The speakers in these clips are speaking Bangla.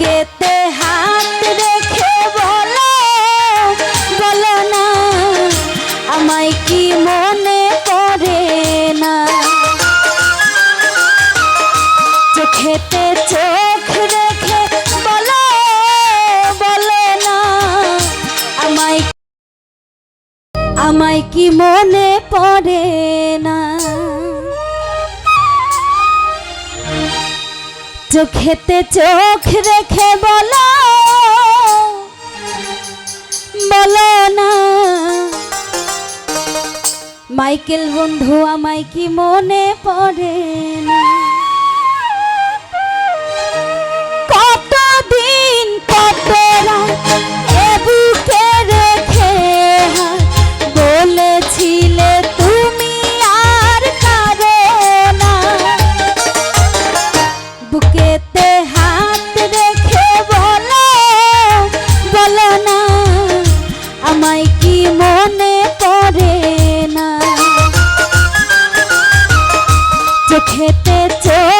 বুকেতে হাত রেখে বলো না, আমায় কি মনে পড়ে না? চোখ রেখে না, আমায় আমায় কি মনে পড়ে না? চোখেতে চোখ রেখে বলো। বলো না। মাইকেল বন্ধু আমায় কি মনে পড়ে না? রাতে চোখ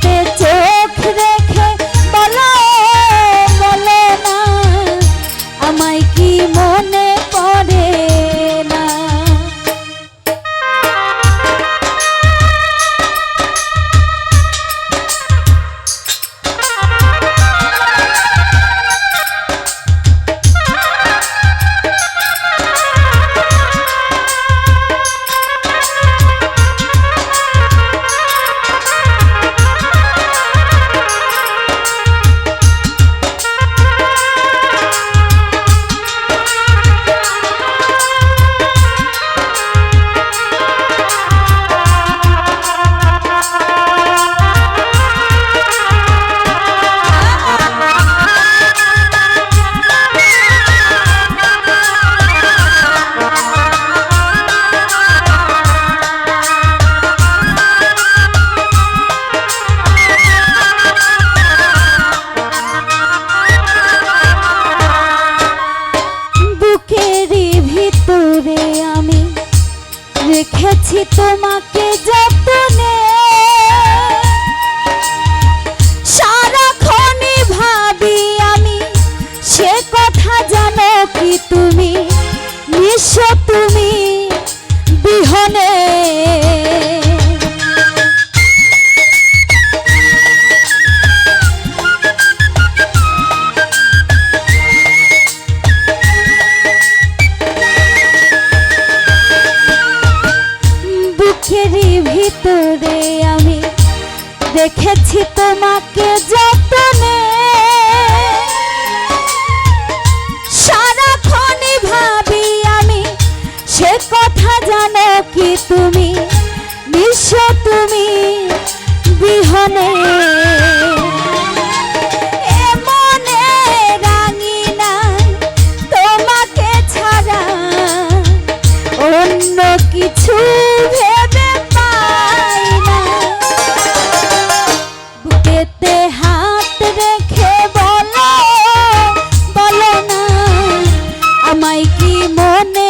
que देखे तुम्हें जब দেখেছি তোমাকে যতনে আমায় কি মনে